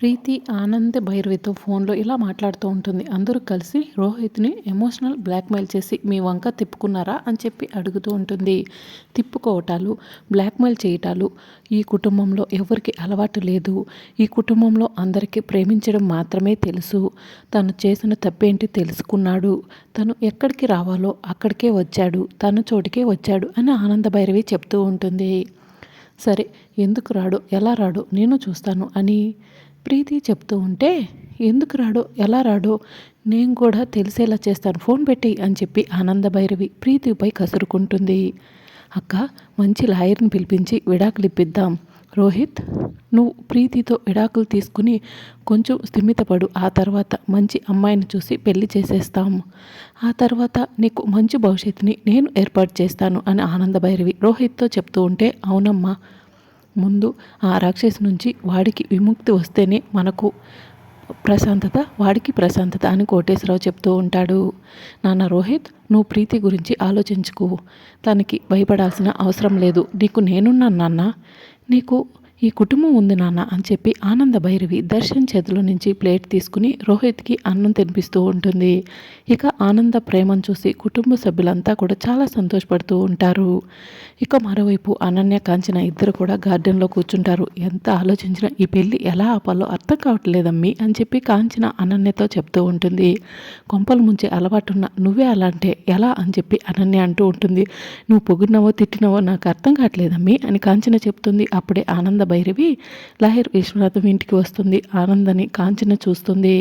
ప్రీతి ఆనంద్ భైరవితో ఫోన్లో ఇలా మాట్లాడుతూ ఉంటుంది. అందరూ కలిసి రోహిత్ని ఎమోషనల్ బ్లాక్మెయిల్ చేసి మీ వంక తిప్పుకున్నారా? అని చెప్పి అడుగుతూ ఉంటుంది. తిప్పుకోవటాలు బ్లాక్మెయిల్ చేయటాలు ఈ కుటుంబంలో ఎవరికి అలవాటు లేదు. ఈ కుటుంబంలో అందరికీ ప్రేమించడం మాత్రమే తెలుసు. తను చేసిన తప్పేంటి తెలుసుకున్నాడు. తను ఎక్కడికి రావాలో అక్కడికే వచ్చాడు. తన చోటికే వచ్చాడు అని ఆనంద భైరవి చెప్తూ ఉంటుంది. సరే ఎందుకు రాడు? ఎలా రాడు? నేను చూస్తాను అని ప్రీతి చెప్తూ ఉంటే ఎందుకు రాడో? ఎలా రాడో? నేను కూడా తెలిసేలా చేస్తాను. ఫోన్ పెట్టి అని చెప్పి ఆనంద భైరవి ప్రీతిపై కసురుకుంటుంది. అక్క మంచి లాయర్ని పిలిపించి విడాకులు ఇప్పిద్దాం. రోహిత్ నువ్వు ప్రీతితో విడాకులు తీసుకుని కొంచెం స్థిమితపడు. ఆ తర్వాత మంచి అమ్మాయిని చూసి పెళ్ళి చేసేస్తాము ఆ తర్వాత నీకు మంచి భవిష్యత్తుని నేను ఏర్పాటు చేస్తాను అని ఆనంద భైరవి రోహిత్తో చెప్తూ ఉంటే అవునమ్మా ముందు ఆ రాక్షసు నుంచి వాడికి విముక్తి వస్తేనే మనకు ప్రశాంతత వాడికి ప్రశాంతత అని కోటేశ్వరరావు చెప్తూ ఉంటాడు. నాన్న రోహిత్ నువ్వు ప్రీతి గురించి ఆలోచించుకో. తనకి భయపడాల్సిన అవసరం లేదు. నీకు నేనున్నాను నాన్న. నీకు ఈ కుటుంబం ఉంది నాన్న అని చెప్పి ఆనంద భైరవి దర్శన్ చేతిలో నుంచి ప్లేట్ తీసుకుని రోహిత్కి అన్నం తినిపిస్తూ ఉంటుంది. ఇక ఆనంద ప్రేమను చూసి కుటుంబ సభ్యులంతా కూడా చాలా సంతోషపడుతూ ఉంటారు. ఇక మరోవైపు అనన్య కాంచిన ఇద్దరు కూడా గార్డెన్లో కూర్చుంటారు. ఎంత ఆలోచించినా ఈ పెళ్ళి ఎలా ఆపాలో అర్థం కావట్లేదమ్మి అని చెప్పి కాంచిన అనన్యతో చెప్తూ ఉంటుంది. కొంపలు ముంచే అలవాటున్న నువ్వే అలా అంటే ఎలా అని చెప్పి అనన్య అంటూ ఉంటుంది. నువ్వు పొగిడినవో తిట్టినవో నాకు అర్థం కావట్లేదమ్మి అని కాంచన చెప్తుంది. అప్పుడే ఆనంద భైరవి లహర్ విశ్వనాథం ఇంటికి వస్తుంది. ఆనందని కాంచన చూస్తుంది.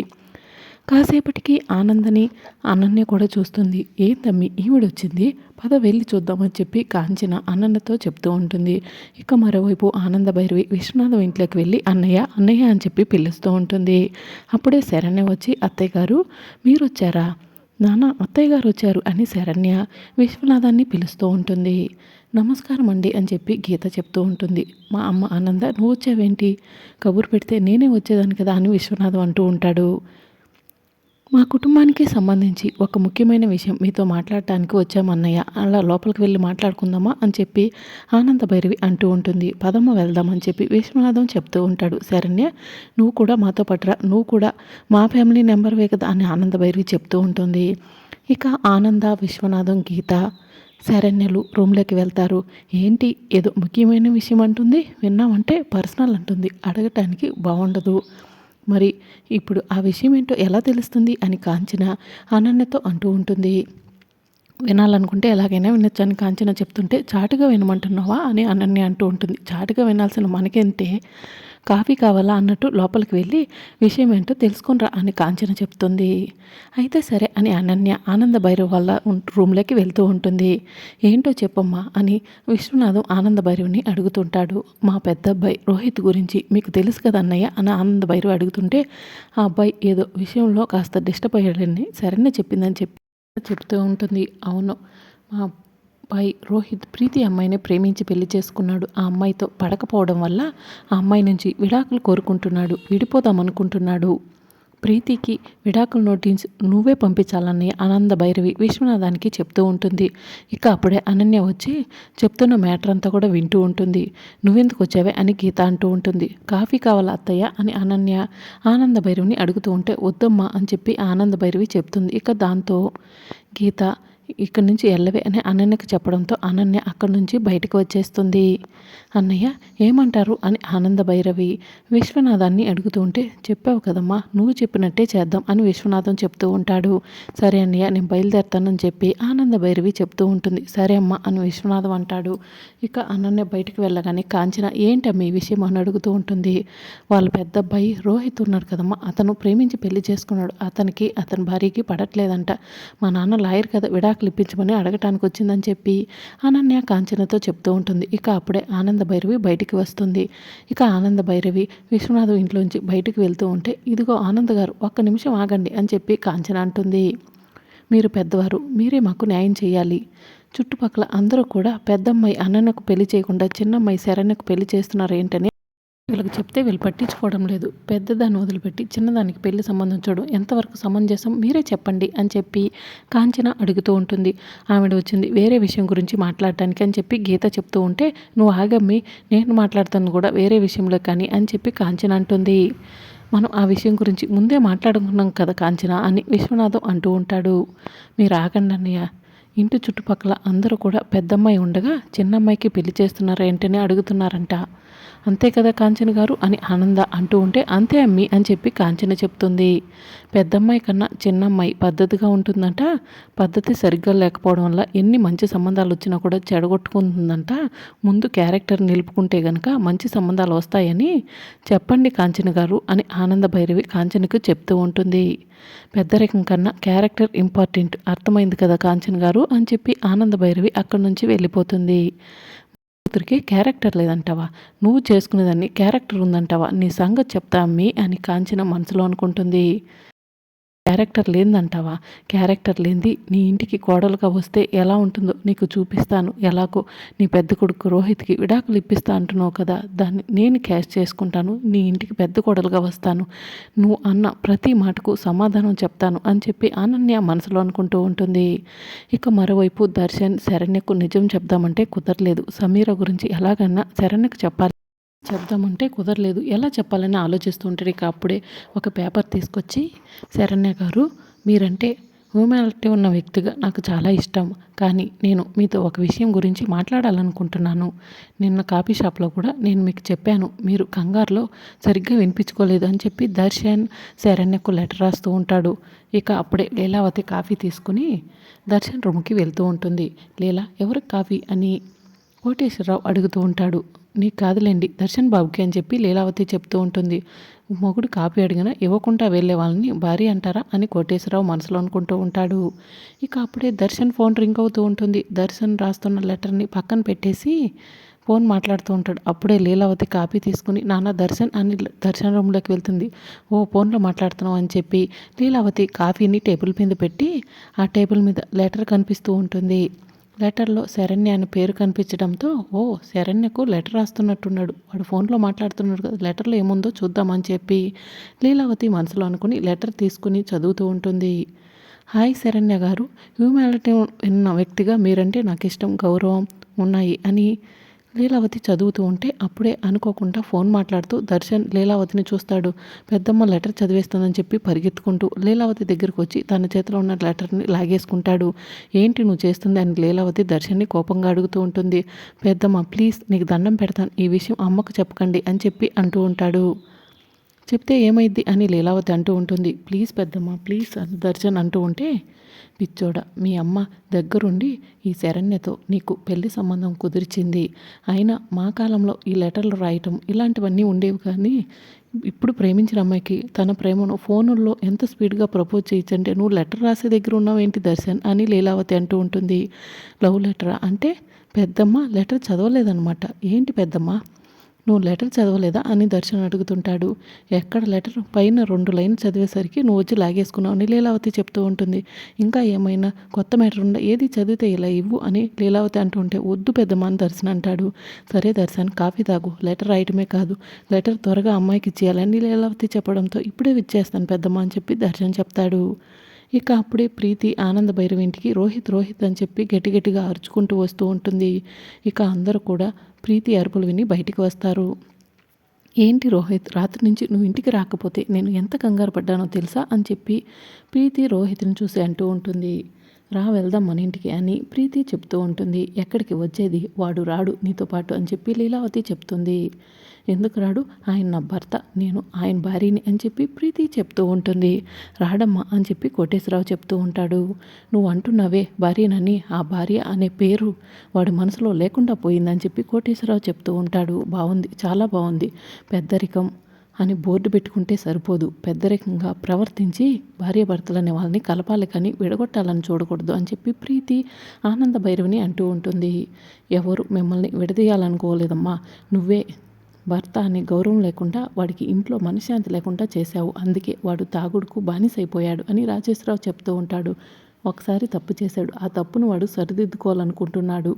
కాసేపటికి ఆనందని అనన్య కూడా చూస్తుంది. ఏందమ్మి ఈవిడొచ్చింది? పద వెళ్ళి చూద్దామని చెప్పి కాంచన అన్నన్నతో చెప్తూ ఉంటుంది. ఇక మరోవైపు ఆనంద భైరవి విశ్వనాథం ఇంట్లోకి వెళ్ళి అన్నయ్య అన్నయ్య అని చెప్పి పిలుస్తూ ఉంటుంది. అప్పుడే శరణ్య వచ్చి అత్తయ్య గారు మీరు వచ్చారా నాన్న అత్తయ్య గారు వచ్చారు అని శరణ్య విశ్వనాథాన్ని పిలుస్తూ ఉంటుంది. నమస్కారం అండి అని చెప్పి గీత చెప్తూ ఉంటుంది. మా అమ్మ ఆనంద నువ్వు వచ్చావేంటి? కబురు పెడితే నేనే వచ్చేదాన్ని కదా అని విశ్వనాథం అంటూ ఉంటాడు. మా కుటుంబానికి సంబంధించి ఒక ముఖ్యమైన విషయం మీతో మాట్లాడటానికి వచ్చామన్నయ్య అలా లోపలికి వెళ్ళి మాట్లాడుకుందామా అని చెప్పి ఆనంద భైరవి అంటూ ఉంటుంది. పదమ్మ వెళ్దామని చెప్పి విశ్వనాథం చెప్తూ ఉంటాడు. శరణ్య నువ్వు కూడా మాతో పట్టరా. నువ్వు కూడా మా ఫ్యామిలీ నెంబర్వే కదా అని ఆనంద భైరవి చెప్తూ ఉంటుంది. ఇక ఆనంద విశ్వనాథం గీత శరణ్యలు రూమ్లోకి వెళ్తారు. ఏంటి? ఏదో ముఖ్యమైన విషయం అంటుంది. విన్నామంటే పర్సనల్ అంటుంది. అడగటానికి బాగుండదు మరి ఇప్పుడు ఆ విషయం ఏంటో ఎలా తెలుస్తుంది అని కాంచన అనన్యతో అంటూ ఉంటుంది. వినాలనుకుంటే ఎలాగైనా వినొచ్చు అని కాంచన చెప్తుంటే చాటుగా వినమంటున్నావా? అని అనన్య అంటూ ఉంటుంది. చాటుగా వినాల్సిన మనకేంటే కాఫీ కావాలా అన్నట్టు లోపలికి వెళ్ళి విషయం ఏంటో తెలుసుకునిరా అని కాంచన చెప్తుంది. అయితే సరే అని అనన్య ఆనంద భైరవ్ వల్ల రూమ్లోకి వెళ్తూ ఉంటుంది. ఏంటో చెప్పమ్మా అని విశ్వనాథం ఆనంద భైరవ్ని అడుగుతుంటాడు. మా పెద్ద అబ్బాయి రోహిత్ గురించి మీకు తెలుసు కదా అన్నయ్య అని ఆనంద భైరవ్ అడుగుతుంటే ఆ అబ్బాయి ఏదో విషయంలో కాస్త డిస్టర్బ్ అయ్యాడని సరైన చెప్పిందని చెప్పి చెప్తూ ఉంటుంది. అవును మా పై రోహిత్ ప్రీతి అమ్మాయిని ప్రేమించి పెళ్ళి చేసుకున్నాడు. ఆ అమ్మాయితో పడకపోవడం వల్ల ఆ అమ్మాయి నుంచి విడాకులు కోరుకుంటున్నాడు. విడిపోదాం అనుకుంటున్నాడు ప్రీతికి విడాకులు నోటీస్ నువ్వే పంపించాలని ఆనంద భైరవి విశ్వనాథానికి చెప్తూ ఉంటుంది. ఇక అప్పుడే అనన్య వచ్చి చెప్తున్న మ్యాటర్ అంతా కూడా వింటూ ఉంటుంది. నువ్వెందుకు వచ్చావే అని గీత అంటూ ఉంటుంది. కాఫీ కావాలా అత్తయ్య అని అనన్య ఆనంద భైరవిని అడుగుతూ ఉంటే వద్దమ్మా అని చెప్పి ఆనంద భైరవి చెప్తుంది. ఇక దాంతో గీత ఇక్కడి నుంచి వెళ్ళవే అని అనన్యకి చెప్పడంతో అనన్య అక్కడి నుంచి బయటకు వచ్చేస్తుంది. అన్నయ్య ఏమంటారు? అని ఆనంద భైరవి విశ్వనాథాన్ని అడుగుతూ ఉంటే చెప్పావు కదమ్మా నువ్వు చెప్పినట్టే చేద్దాం అని విశ్వనాథం చెప్తూ ఉంటాడు. సరే అన్నయ్య నేను బయలుదేరుతానని చెప్పి ఆనంద భైరవి చెప్తూ ఉంటుంది. సరే అమ్మా అని విశ్వనాథం అంటాడు. ఇక అనన్య బయటకు వెళ్ళగానే కాంచన ఏంటమ్మా ఈ విషయం అని అడుగుతూ ఉంటుంది. వాళ్ళ పెద్ద అబ్బాయి రోహిత్ ఉన్నాడు కదమ్మా అతను ప్రేమించి పెళ్ళి చేసుకున్నాడు. అతనికి అతని భార్యకి పడట్లేదంట. మా నాన్న లాయర్ కదా విడా విడాకులు ఇప్పించమని అడగటానికి వచ్చిందని చెప్పి అనన్య కాంచనతో చెప్తూ ఉంటుంది. ఇక అప్పుడే ఆనంద భైరవి బయటికి వస్తుంది. ఇక ఆనంద భైరవి విశ్వనాథం ఇంట్లోంచి బయటికి వెళ్తూ ఉంటే ఇదిగో ఆనంద్ గారు ఒక్క నిమిషం ఆగండి అని చెప్పి కాంచన అంటుంది. మీరు పెద్దవారు మీరే మాకు న్యాయం చేయాలి. చుట్టుపక్కల అందరూ కూడా పెద్దమ్మాయి అన్నన్నకు పెళ్ళి చేయకుండా చిన్నమ్మాయి శరణ్యకు పెళ్ళి చేస్తున్నారు ఏంటని వీళ్ళకి చెప్తే వీళ్ళు పట్టించుకోవడం లేదు. పెద్దదాన్ని వదిలిపెట్టి చిన్నదానికి పెళ్ళి సంబంధం చూడు ఎంతవరకు సమంజసం మీరే చెప్పండి అని చెప్పి కాంచన అడుగుతూ ఉంటుంది. ఆవిడ వచ్చింది వేరే విషయం గురించి మాట్లాడటానికి అని చెప్పి గీత చెప్తూ ఉంటే నువ్వు ఆగమ్మి నేను మాట్లాడుతాను కూడా వేరే విషయంలో కానీ అని చెప్పి కాంచన అంటుంది. మనం ఆ విషయం గురించి ముందే మాట్లాడుకున్నాం కదా కాంచన అని విశ్వనాథం అంటూ ఉంటాడు. మీరు ఆగండి అన్నయ్య ఇంటి చుట్టుపక్కల అందరూ కూడా పెద్దమ్మాయి ఉండగా చిన్నమ్మాయికి పెళ్ళి చేస్తున్నారు ఏంటని అడుగుతున్నారంట. అంతే కదా కాంచన గారు అని ఆనంద అంటూ ఉంటే అంతే అమ్మి అని చెప్పి కాంచన చెప్తుంది. పెద్దమ్మాయి కన్నా చిన్నమ్మాయి పద్ధతిగా ఉంటుందంట. పద్ధతి సరిగ్గా లేకపోవడం వల్ల ఎన్ని మంచి సంబంధాలు వచ్చినా కూడా చెడగొట్టుకుంటుందంట. ముందు క్యారెక్టర్ నిలుపుకుంటే గనక మంచి సంబంధాలు వస్తాయని చెప్పండి కాంచన గారు అని ఆనంద భైరవి కాంచనకు చెప్తూ ఉంటుంది. పెద్దరికం కన్నా క్యారెక్టర్ ఇంపార్టెంట్ అర్థమైంది కదా కాంచన్ గారు? అని చెప్పి ఆనంద భైరవి అక్కడి నుంచి వెళ్ళిపోతుంది. కూతురికి క్యారెక్టర్ లేదంటావా? నువ్వు చేసుకునేదాన్ని క్యారెక్టర్ ఉందంటావా? నీ సంగతి చెప్తా అమ్మి అని కాంచన మనసులో అనుకుంటుంది. క్యారెక్టర్ లేదంటావా క్యారెక్టర్ లేనిది నీ ఇంటికి కోడలుగా వస్తే ఎలా ఉంటుందో నీకు చూపిస్తాను. ఎలాగో నీ పెద్ద కొడుకు రోహిత్కి విడాకులు ఇప్పిస్తా అంటున్నావు కదా దాన్ని నేను క్యాష్ చేసుకుంటాను నీ ఇంటికి పెద్ద కోడలుగా వస్తాను. నువ్వు అన్న ప్రతి మాటకు సమాధానం చెప్తాను అని చెప్పి అనన్య మనసులో అనుకుంటూ ఉంటుంది. ఇక మరోవైపు దర్శన్ శరణ్యకు నిజం చెప్దామంటే కుదరలేదు. సమీర గురించి ఎలాగన్నా శరణ్యకు చెప్పాలి. చెప్దామంటే కుదరలేదు. ఎలా చెప్పాలని ఆలోచిస్తూ ఉంటాడు ఇక అప్పుడే ఒక పేపర్ తీసుకొచ్చి శరణ్య గారు మీరంటే హ్యూమానిటీ ఉన్న వ్యక్తిగా నాకు చాలా ఇష్టం. కానీ నేను మీతో ఒక విషయం గురించి మాట్లాడాలనుకుంటున్నాను. నిన్న కాఫీ షాప్లో కూడా నేను మీకు చెప్పాను. మీరు కంగారులో సరిగ్గా వినిపించుకోలేదు అని చెప్పి దర్శన్ శరణ్యకు లెటర్ రాస్తూ ఉంటాడు. ఇక అప్పుడే లీలావతి కాఫీ తీసుకుని దర్శన్ రూమ్కి వెళ్తూ ఉంటుంది. లీలా ఎవరికి కాఫీ? అని కోటేశ్వరరావు అడుగుతూ ఉంటాడు. నీకు కాదులేండి దర్శన్ బాబుకి అని చెప్పి లీలావతి చెప్తూ ఉంటుంది. మొగుడు కాపీ అడిగినా ఇవ్వకుండా వెళ్ళే వాళ్ళని భార్య అంటారా అని కోటేశ్వరరావు మనసులో అనుకుంటూ ఉంటాడు. ఇక అప్పుడే దర్శన్ ఫోన్ రింగ్ అవుతూ ఉంటుంది. దర్శన్ రాస్తున్న లెటర్ని పక్కన పెట్టేసి ఫోన్ మాట్లాడుతూ ఉంటాడు. అప్పుడే లీలావతి కాపీ తీసుకుని నాన్న దర్శన్ అని దర్శన్ రూమ్లోకి వెళ్తుంది. ఓ ఫోన్లో మాట్లాడుతున్నావు అని చెప్పి లీలావతి కాఫీని టేబుల్ మీద పెట్టి ఆ టేబుల్ మీద లెటర్ కనిపిస్తూ ఉంటుంది. లెటర్లో శరణ్య అని పేరు కనిపించడంతో ఓ శరణ్యకు లెటర్ రాస్తున్నట్టున్నాడు. వాడు ఫోన్లో మాట్లాడుతున్నాడు కదా లెటర్లో ఏముందో చూద్దామని చెప్పి లీలావతి మనసులో అనుకుని లెటర్ తీసుకుని చదువుతూ ఉంటుంది. హాయ్ శరణ్య గారు హ్యూమానిటీ ఉన్న వ్యక్తిగా మీరంటే నాకు ఇష్టం గౌరవం ఉన్నాయి అని లీలావతి చదువుతూ ఉంటే అప్పుడే అనుకోకుండా ఫోన్ మాట్లాడుతూ దర్శన్ లీలావతిని చూస్తాడు. పెద్దమ్మ లెటర్ చదివేస్తుందని చెప్పి పరిగెత్తుకుంటూ లీలావతి దగ్గరకు వచ్చి తన చేతిలో ఉన్న లెటర్ని లాగేసుకుంటాడు. ఏంటి నువ్వు చేస్తుంది? అని లీలావతి దర్శన్ని కోపంగా అడుగుతూ ఉంటుంది. పెద్దమ్మ ప్లీజ్ నీకు దండం పెడతాను. ఈ విషయం అమ్మకు చెప్పకండి అని చెప్పి అంటూ ఉంటాడు. చెప్తే ఏమైద్ది అని లీలావతి అంటూ ఉంటుంది. ప్లీజ్ పెద్దమ్మ ప్లీజ్ అని దర్శన్ అంటూ ఉంటే పిచ్చోడ మీ అమ్మ దగ్గరుండి ఈ శరణ్యతో నీకు పెళ్ళి సంబంధం కుదిర్చింది. అయినా మా కాలంలో ఈ లెటర్లు రాయటం ఇలాంటివన్నీ ఉండేవి కానీ ఇప్పుడు ప్రేమించిన అమ్మాయికి తన ప్రేమను ఫోనుల్లో ఎంత స్పీడ్గా ప్రపోజ్ చేయొచ్చంటే నువ్వు లెటర్ రాసే దగ్గర ఉన్నావు ఏంటి దర్శన్? అని లీలావతి అంటూ ఉంటుంది. లవ్ లెటరా? అంటే పెద్దమ్మ లెటర్ చదవలేదనమాట. ఏంటి పెద్దమ్మ? నువ్వు లెటర్ చదవలేదా అని దర్శన్ అడుగుతుంటాడు. ఎక్కడ లెటర్? పైన రెండు లైన్ చదివేసరికి నువ్వు వచ్చి లాగేసుకున్నావు అని లీలావతి చెప్తూ ఉంటుంది. ఇంకా ఏమైనా కొత్త మ్యాటర్ ఉందా? ఏది చదివితే ఇలా ఇవ్వు అని లీలావతి అంటూ ఉంటే వద్దు పెద్దమ్మ అని దర్శన్ అంటాడు. సరే దర్శన్ కాఫీ తాగు. లెటర్ రాయటమే కాదు. లెటర్ త్వరగా అమ్మాయికి ఇచ్చేయాలని లీలావతి చెప్పడంతో ఇప్పుడే ఇచ్చేస్తాను పెద్దమ్మ అని చెప్పి దర్శన్ చెప్తాడు. ఇక అప్పుడే ప్రీతి ఆనంద భైరవ ఇంటికి రోహిత్ రోహిత్ అని చెప్పి గట్టి గట్టిగా అరుచుకుంటూ వస్తూ ఉంటుంది. ఇక అందరూ కూడా ప్రీతి అరుపులు విని బయటికి వస్తారు. ఏంటి రోహిత్ రాత్రి నుంచి నువ్వు ఇంటికి రాకపోతే నేను ఎంత కంగారు పడ్డానో తెలుసా అని చెప్పి ప్రీతి రోహిత్ని చూసి అంటూ ఉంటుంది. రా వెళ్దాం మన ఇంటికి అని ప్రీతి చెప్తూ ఉంటుంది. ఎక్కడికి వచ్చేది? వాడు రాడు నీతో పాటు అని చెప్పి లీలావతి చెప్తుంది. ఎందుకు రాడు? ఆయన నా భర్త నేను ఆయన భార్యని అని చెప్పి ప్రీతి చెప్తూ ఉంటుంది. రాడమ్మా అని చెప్పి కోటేశ్వరరావు చెప్తూ ఉంటాడు. నువ్వు అంటున్నావే భార్యనని ఆ భార్య అనే పేరు వాడి మనసులో లేకుండా పోయిందని చెప్పి కోటేశ్వరరావు చెప్తూ ఉంటాడు. బాగుంది చాలా బాగుంది పెద్దరికం అని బోర్డు పెట్టుకుంటే సరిపోదు. పెద్దరికంగా ప్రవర్తించి భార్యాభర్తలనే వాళ్ళని కలపాలి కానీ విడగొట్టాలని చూడకూడదు అని చెప్పి ప్రీతి ఆనంద భైరవిని అంటూ ఉంటుంది. ఎవరు మిమ్మల్ని విడదీయాలనుకోలేదమ్మా. నువ్వే భర్త అనే గౌరవం లేకుండా వాడికి ఇంట్లో మనశ్శాంతి లేకుండా చేశావు. అందుకే వాడు తాగుడుకు బానిసైపోయాడు అని రాజేశ్వరరావు చెప్తూ ఉంటాడు. ఒకసారి తప్పు చేశాడు. ఆ తప్పును వాడు సరిదిద్దుకోవాలనుకుంటున్నాడు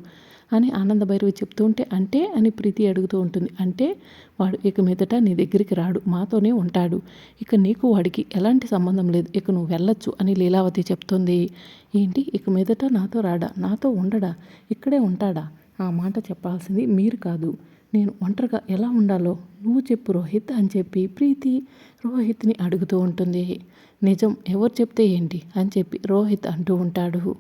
అని ఆనందభైరవి చెప్తూ ఉంటే అంటే అని ప్రీతి అడుగుతూ ఉంటుంది. అంటే వాడు ఇక మీదట నీ దగ్గరికి రాడు. మాతోనే ఉంటాడు. ఇక నీకు వాడికి ఎలాంటి సంబంధం లేదు. ఇక నువ్వు వెళ్ళొచ్చు అని లీలావతి చెప్తుంది. ఏంటి? ఇక మీదట నాతో రాడా? నాతో ఉండడా? ఇక్కడే ఉంటాడా? ఆ మాట చెప్పాల్సింది మీరు కాదు. నేను ఒంటరిగా ఎలా ఉండాలో నువ్వు చెప్పు రోహిత్ అని చెప్పి ప్రీతి రోహిత్ని అడుగుతూ ఉంటుంది. నిజం ఎవరు చెప్తే ఏంటి అని చెప్పి రోహిత్ అంటూ ఉంటాడు.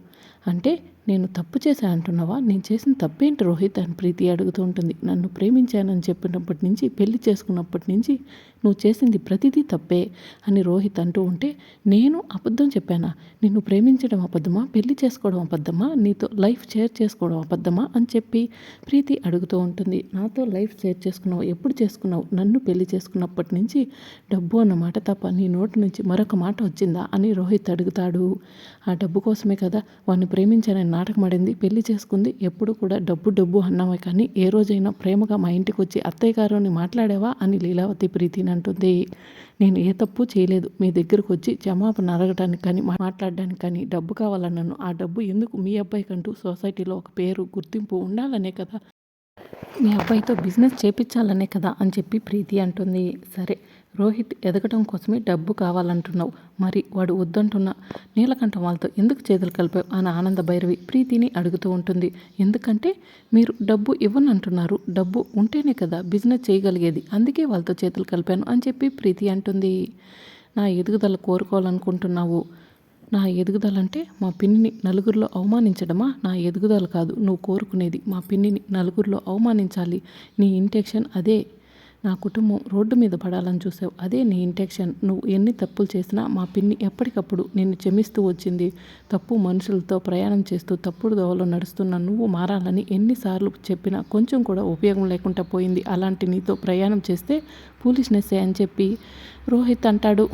అంటే నేను తప్పు చేశా అంటున్నావా? నేను చేసిన తప్పేంటి రోహిత్ అని ప్రీతి అడుగుతూ ఉంటుంది. నన్ను ప్రేమించానని చెప్పినప్పటి నుంచి పెళ్ళి చేసుకున్నప్పటి నుంచి నువ్వు చేసింది ప్రతిదీ తప్పే అని రోహిత్ అంటూ ఉంటే నేను అబద్ధం చెప్పానా? నిన్ను ప్రేమించడం అబద్ధమా? పెళ్ళి చేసుకోవడం అబద్ధమా? నీతో లైఫ్ షేర్ చేసుకోవడం అబద్ధమా? అని చెప్పి ప్రీతి అడుగుతూ ఉంటుంది. నాతో లైఫ్ షేర్ చేసుకున్నావు ఎప్పుడు చేసుకున్నావు? నన్ను పెళ్ళి చేసుకున్నప్పటి నుంచి డబ్బు అన్న మాట తప్ప నీ నోటి నుంచి మరొక మాట వచ్చిందా? అని రోహిత్ అడుగుతాడు. ఆ డబ్బు కోసమే కదా వాడిని ప్రేమించానని నాటకం ఆడింది పెళ్ళి చేసుకుంది ఎప్పుడు కూడా డబ్బు డబ్బు అన్నామే కానీ ఏ రోజైనా ప్రేమగా మా ఇంటికి వచ్చి అత్తయ్య గారుని మాట్లాడావా అని లీలావతి ప్రీతిని అంటుంది. నేను ఏ తప్పు చేయలేదు. మీ దగ్గరకు వచ్చి క్షమాపణ అడగటానికి కానీ మాట్లాడడానికి కానీ డబ్బు కావాలన్నాను. ఆ డబ్బు ఎందుకు మీ అబ్బాయికంటూ సొసైటీలో ఒక పేరు గుర్తింపు ఉండాలనే కదా? మీ అబ్బాయితో బిజినెస్ చేపించాలనే కదా అని చెప్పి ప్రీతి అంటుంది. సరే రోహిత్ ఎదగటం కోసమే డబ్బు కావాలంటున్నావు. మరి వాడు వద్దంటున్నా. నీలకంఠం వాళ్ళతో ఎందుకు చేతులు కలిపావు? అని ఆనంద భైరవి ప్రీతిని అడుగుతూ ఉంటుంది. ఎందుకంటే మీరు డబ్బు ఇవ్వనంటున్నారు. డబ్బు ఉంటేనే కదా బిజినెస్ చేయగలిగేది. అందుకే వాళ్ళతో చేతులు కలిపాను అని చెప్పి ప్రీతి అంటుంది. నా ఎదుగుదల కోరుకోవాలనుకుంటున్నావు. నా ఎదుగుదల అంటే మా పిన్నిని నలుగురిలో అవమానించడమా? నా ఎదుగుదల కాదు. నువ్వు కోరుకునేది మా పిన్నిని నలుగురిలో అవమానించాలి. నీ ఇంటెక్షన్ అదే. నా కుటుంబం రోడ్డు మీద పడాలని చూసావు. అదే నీ ఇంటెక్షన్ నువ్వు ఎన్ని తప్పులు చేసినా మా పిన్ని ఎప్పటికప్పుడు నిన్ను క్షమిస్తూ వచ్చింది. తప్పు మనుషులతో ప్రయాణం చేస్తూ తప్పుడు దోవలో నడుస్తున్న నువ్వు మారాలని ఎన్నిసార్లు చెప్పినా కొంచెం కూడా ఉపయోగం లేకుండా పోయింది. అలాంటి నీతో ప్రయాణం చేస్తే పూలిష్నెస్సే అని చెప్పి రోహిత్ అంటాడు.